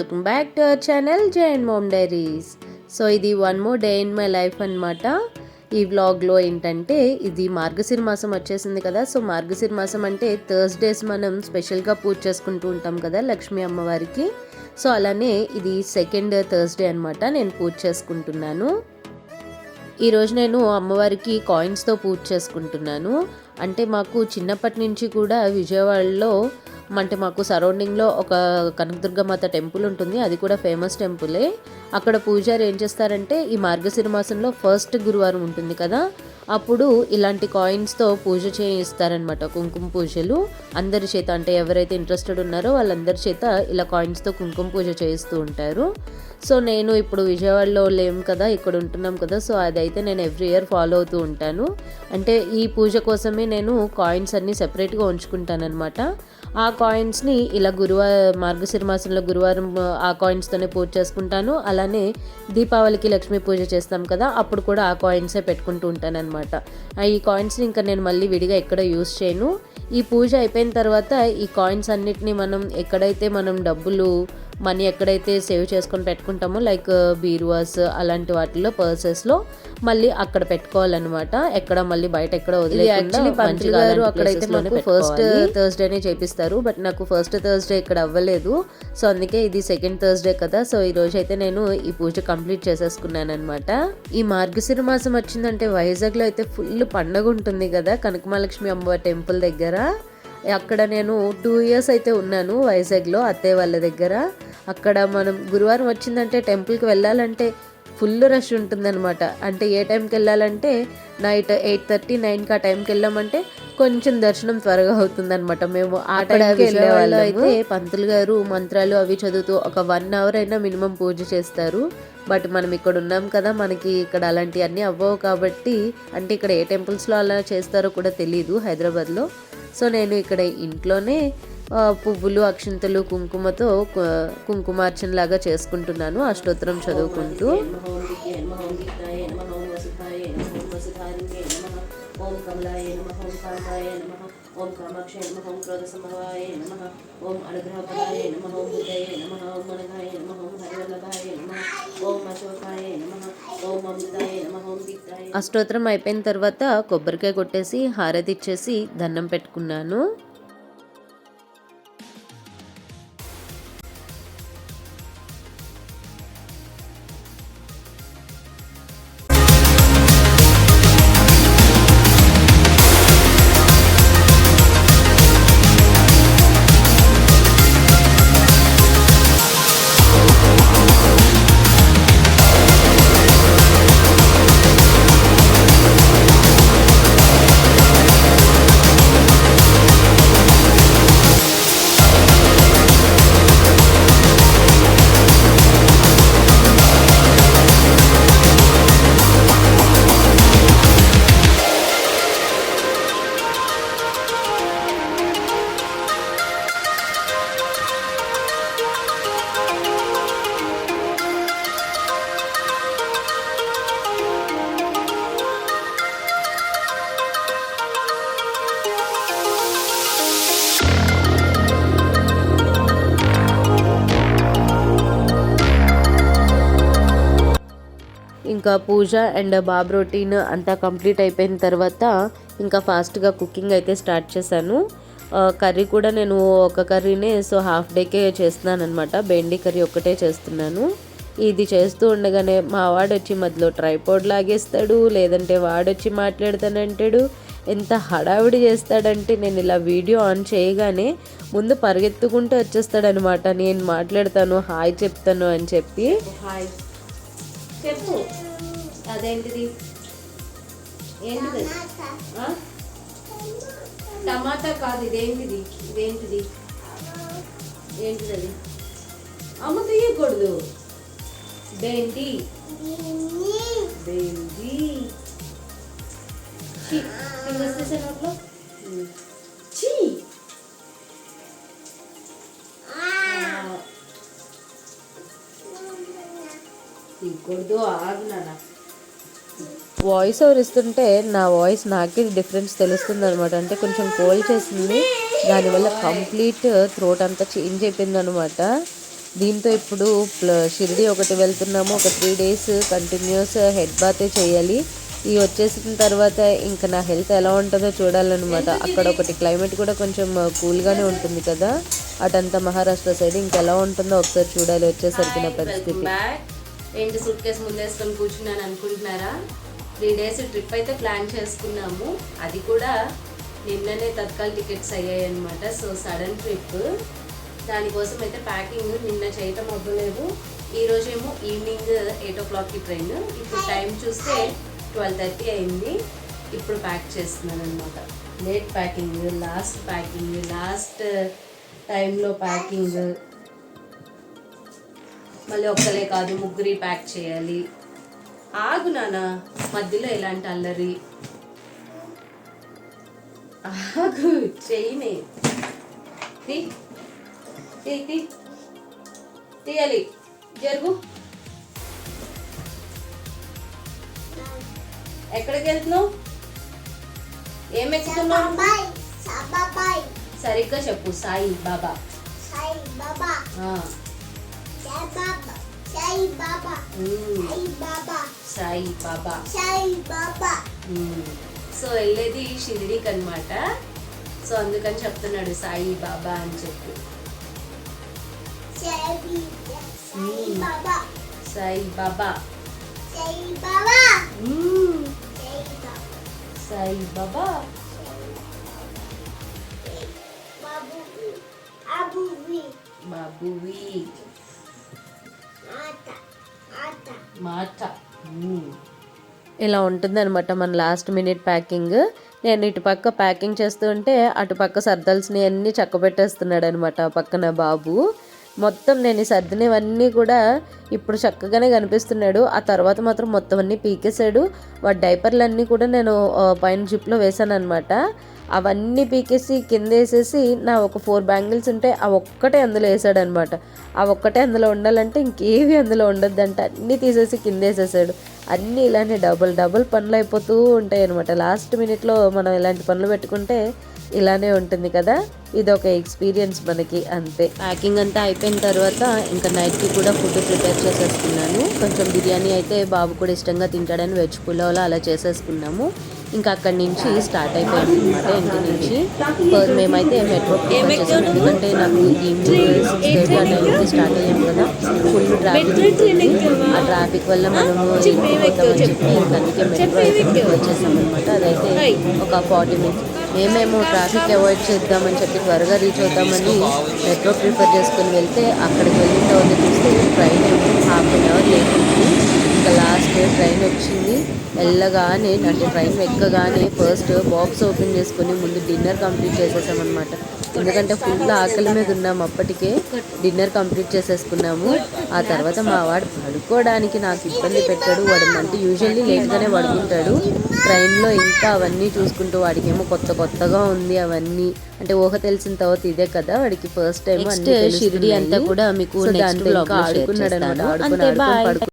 Welcome back to our channel Jain mom diaries. So ఇది one more day in my life అనమాట ఈ వ్లాగ్లో ఏంటంటే ఇది మార్గశిర మాసం వచ్చేసింది కదా సో మార్గశిర మాసం అంటే థర్స్డేస్ మనం స్పెషల్గా పూజ చేసుకుంటూ ఉంటాం కదా లక్ష్మీ అమ్మవారికి. సో అలానే ఇది సెకండ్ థర్స్డే అనమాట నేను పూజ చేసుకుంటున్నాను. ఈరోజు నేను అమ్మవారికి కాయిన్స్తో పూజ చేసుకుంటున్నాను. అంటే మాకు చిన్నప్పటి నుంచి కూడా విజయవాడలో అంటే మాకు సరౌండింగ్లో ఒక కనకదుర్గమాత టెంపుల్ ఉంటుంది. అది కూడా ఫేమస్ టెంపులే. అక్కడ పూజారి ఏం చేస్తారంటే ఈ మార్గశిర మాసంలో ఫస్ట్ గురువారం ఉంటుంది కదా అప్పుడు ఇలాంటి కాయిన్స్తో పూజ చేయిస్తారనమాట కుంకుమ పూజలు. అందరి చేత అంటే ఎవరైతే ఇంట్రెస్టెడ్ ఉన్నారో వాళ్ళందరి చేత ఇలా కాయిన్స్తో కుంకుమ పూజ చేయిస్తూ ఉంటారు. సో నేను ఇప్పుడు విజయవాడలో లేము కదా ఇక్కడ ఉంటున్నాం కదా సో అదైతే నేను ఎవ్రీ ఇయర్ ఫాలో అవుతూ ఉంటాను. అంటే ఈ పూజ కోసమే నేను కాయిన్స్ అన్నీ సెపరేట్గా ఉంచుకుంటాను అనమాట ఆ కాయిన్స్ని ఇలా గురువారం మార్గశిర మాసంలో గురువారం ఆ కాయిన్స్తోనే పూజ చేసుకుంటాను. అలానే దీపావళికి లక్ష్మీ పూజ చేస్తాం కదా అప్పుడు కూడా ఆ కాయిన్సే పెట్టుకుంటూ ఉంటాను ఈ కాయిన్స్ని ఇంకా నేను మళ్ళీ విడిగా ఎక్కడ యూస్ చేయను. ఈ పూజ అయిపోయిన తర్వాత ఈ కాయిన్స్ అన్నిటిని మనం ఎక్కడైతే మనం డబ్బులు మనీ ఎక్కడైతే సేవ్ చేసుకొని పెట్టుకుంటామో లైక్ బీరువాస్ అలాంటి వాటిలో పర్సెస్లో మళ్ళీ అక్కడ పెట్టుకోవాలన్నమాట. ఎక్కడ మళ్ళీ బయట ఎక్కడ అలాంటి అక్కడైతే మాకు ఫస్ట్ థర్స్డేనే చేపిస్తారు బట్ నాకు ఫస్ట్ థర్స్డే ఇక్కడ అవ్వలేదు. సో అందుకే ఇది సెకండ్ థర్స్డే కదా. సో ఈ రోజు అయితే నేను ఈ పూజ కంప్లీట్ చేసేసుకున్నాను అనమాట ఈ మార్గశిర మాసం వచ్చిందంటే వైజాగ్లో అయితే ఫుల్ పండగ ఉంటుంది కదా కనకమహాలక్ష్మి అమ్మవారి టెంపుల్ దగ్గర. అక్కడ నేను టూ ఇయర్స్ అయితే ఉన్నాను వైజాగ్లో అత్తయ్య వాళ్ళ దగ్గర. అక్కడ మనం గురువారం వచ్చిందంటే టెంపుల్కి వెళ్ళాలంటే ఫుల్ రష్ ఉంటుందన్నమాట. అంటే ఏ టైంకి వెళ్ళాలంటే నైట్ ఎయిట్ థర్టీ నైన్కి ఆ టైంకి వెళ్ళామంటే కొంచెం దర్శనం త్వరగా అవుతుందన్నమాట. మేము ఆ టైంకి విజయవాడలో అయితే పంతులు గారు మంత్రాలు అవి చదువుతూ ఒక వన్ అవర్ అయినా మినిమం పూజ చేస్తారు. బట్ మనం ఇక్కడ ఉన్నాం కదా మనకి ఇక్కడ అలాంటివన్నీ అవ్వవు కాబట్టి అంటే ఇక్కడ ఏ టెంపుల్స్లో అలా చేస్తారో కూడా తెలియదు హైదరాబాద్లో. సో నేను ఇక్కడ ఇంట్లోనే పువ్వులు అక్షింతలు కుంకుమతో కుంకుమార్చనలాగా లాగా చేసుకుంటున్నాను అష్టోత్తరం చదువుకుంటూ. ఓం కమలాయ నమ ఓం కామాయ నమ. ఓం కామాక్షయ నమ ఓం క్రోధ సంభవాయ నమ ఓం అనుగ్రహపదాయ నమ ఓం బుద్ధయ నమ ఓం మనగాయ నమ ఓం హరివల్లభాయ నమ ఓం అశోకాయ నమ ఓం అమృతాయ నమ ఓం దిక్తాయ అష్టోత్తరం అయిపోయిన తర్వాత కొబ్బరికాయ కొట్టేసి హారతి ఇచ్చేసి దండం పెట్టుకున్నాను. ఇంకా పూజ అండ్ బాబ్ రొటీన్ అంతా కంప్లీట్ అయిపోయిన తర్వాత ఇంకా ఫాస్ట్గా కుకింగ్ అయితే స్టార్ట్ చేశాను. కర్రీ కూడా నేను ఒక కర్రీనే సో హాఫ్ డేకే చేస్తున్నాను అనమాట బెండి కర్రీ ఒక్కటే చేస్తున్నాను. ఇది చేస్తూ ఉండగానే మా వాడు వచ్చి మధ్యలో ట్రైపోడ్ లాగేస్తాడు లేదంటే వాడొచ్చి మాట్లాడతానంటాడు. ఎంత హడావిడి చేస్తాడంటే నేను ఇలా వీడియో ఆన్ చేయగానే ముందు పరిగెత్తుకుంటూ వచ్చేస్తాడనమాట నేను మాట్లాడతాను హాయ్ చెప్తాను అని చెప్పి. హాయ్. చెప్పు. అదేంటిది? ఏంటిది? టమాటా కాదు ఇదేంటిది? ఇదేంటిది? ఏంటిది అది అమ్మ తీయకూడదు. బెండి. బెండి. ఛీ, నోట్లో. ఛీ! తీయకూడదు ఆగు నాన్న. వాయిస్ ఓవర్ ఇస్తుంటే నా వాయిస్ నాకే డిఫరెన్స్ తెలుస్తుంది అనమాట అంటే కొంచెం కోల్డ్ చేసింది. దానివల్ల కంప్లీట్ థ్రోట్ అంతా చేంజ్ అయిపోయింది అనమాట దీంతో ఇప్పుడు షిరిడి ఒకటి వెళ్తున్నాము. ఒక త్రీ డేస్ కంటిన్యూస్ హెడ్ బాతే చేయాలి. ఈ వచ్చేసిన తర్వాత ఇంకా నా హెల్త్ ఎలా ఉంటుందో చూడాలన్నమాట. అక్కడ ఒకటి క్లైమేట్ కూడా కొంచెం కూల్గానే ఉంటుంది కదా. అటంతా మహారాష్ట్ర సైడ్ ఇంకెలా ఉంటుందో ఒకసారి చూడాలి వచ్చేసరికి నా పరిస్థితి. ఏంటి సూట్ కేసు ముందేసుకొని కూర్చున్నాను అనుకుంటున్నారా? త్రీ డేస్ ట్రిప్ అయితే ప్లాన్ చేసుకున్నాము. అది కూడా నిన్ననే తత్కాల్ టికెట్స్ అయ్యాయి అనమాట సో సడన్ ట్రిప్. దానికోసం అయితే ప్యాకింగ్ నిన్న చేయటం అవ్వలేదు. ఈ రోజేమో ఈవినింగ్ ఎయిట్ ఓ క్లాక్కి ట్రైన్. ఇప్పుడు టైం చూస్తే ట్వెల్వ్ థర్టీ అయింది. ఇప్పుడు ప్యాక్ చేస్తున్నాను అనమాట late packing last packing last టైంలో ప్యాకింగ్ మళ్ళీ ఒక్కలే కాదు ముగ్గురి ప్యాక్ చేయాలి. ఆగు నాన్న మధ్యలో ఎలాంటి అల్లరి? ఆగు చెయ్యిని తీయాలి. జరుగు. ఎక్కడికి వెళ్తున్నావు? ఏం ఎక్కుతున్నావు. సరిగ్గా చెప్పు Sai Baba. Sai baba. Sai Baba Sai so వెళ్ళేది షిరిడీకి అనమాట సో అందుకని చెప్తున్నాడు సాయి బాబా అని చెప్పి సాయి బాబా సాయి బాబా సాయి బాబా బాబు బాబు బాబు మాట. ఇలా ఉంటుందన్నమాట మన లాస్ట్ మినిట్ ప్యాకింగ్ నేను ఇటు పక్క ప్యాకింగ్ చేస్తూ ఉంటే అటు పక్క సర్దాల్సినవి అన్నీ చక్కబెట్టేస్తున్నాడు అనమాట పక్కన బాబు. మొత్తం నేను ఈ సర్దినవన్నీ కూడా ఇప్పుడు చక్కగానే కనిపిస్తున్నాడు. ఆ తర్వాత మాత్రం మొత్తం అన్నీ పీకేశాడు. వాడి డైపర్లన్నీ కూడా నేను పైన జిప్లో వేసాను అనమాట అవన్నీ పీకేసి కింద వేసేసి నా ఒక ఫోర్ బ్యాంగిల్స్ ఉంటే ఆ ఒక్కటే అందులో వేసాడనమాట. ఆ ఒక్కటే అందులో ఉండాలంటే ఇంకేవి అందులో ఉండొద్దంట. అన్నీ తీసేసి కింద వేసేసాడు అన్నీ ఇలానే డబుల్ డబుల్ పనులు అయిపోతూ ఉంటాయి అనమాట లాస్ట్ మినిట్లో మనం ఇలాంటి పనులు పెట్టుకుంటే ఇలానే ఉంటుంది కదా. ఇది ఒక ఎక్స్పీరియన్స్ మనకి అంతే. ప్యాకింగ్ అంతా అయిపోయిన తర్వాత ఇంకా నైట్కి కూడా ఫుడ్ ప్రిపేర్ చేసేసుకున్నాను. కొంచెం బిర్యానీ అయితే బాబు కూడా ఇష్టంగా తింటాడని వెజ్ పులావ్లో అలా చేసేసుకున్నాము. ఇంకా అక్కడి నుంచి స్టార్ట్ అయిపోయింది అనమాట ఇంటి నుంచి. మేమైతే మెట్రో ఎందుకంటే నాకు ఈవినింగ్ సిక్స్ థర్టీ ఆ టైంకి స్టార్ట్ అయ్యాం కదా. ఫుల్ ట్రాఫిక్ ఆ ట్రాఫిక్ వల్ల మనము చెప్పి ఇంకా అందుకే మెట్రో అయితే ప్రిఫర్ చేసాం అనమాట అదైతే ఒక ఫార్టీ మినిట్స్. మేమేమో ట్రాఫిక్ అవాయిడ్ చేద్దామని చెప్పి త్వరగా రీచ్ అవుతామని మెట్రో ప్రిఫర్ చేసుకుని వెళ్తే అక్కడికి వెళ్ళిన తర్వాత చూస్తే ట్రైన్ ఏమో హాఫ్ అన్ అవర్ లేట్ ఉంది ఇంకా లాస్ట్ ట్రైన్ వచ్చింది. వెళ్ళగానే అంటే ట్రైన్ ఎక్కగానే ఫస్ట్ బాక్స్ ఓపెన్ చేసుకుని ముందు డిన్నర్ కంప్లీట్ చేసేసామన్నమాట. ఎందుకంటే ఫుల్ ఆకలి మీద ఉన్నాం అప్పటికే. డిన్నర్ కంప్లీట్ చేసేసుకున్నాము. ఆ తర్వాత మా వాడు పడుకోవడానికి నాకు ఇబ్బంది పెట్టాడు. వాడు అంటే యూజువల్లీ లేట్గానే పడుకుంటాడు. ట్రైన్లో ఇంకా అవన్నీ చూసుకుంటూ వాడికేమో కొత్త కొత్తగా ఉంది అవన్నీ. అంటే ఊహ తెలిసిన తర్వాత ఇదే కదా వాడికి ఫస్ట్ టైం అన్ని షిరిడి అంతా కూడా మీకు ఆడుకున్నాడు అనమాట. ఆడుకుని ఆడుకొని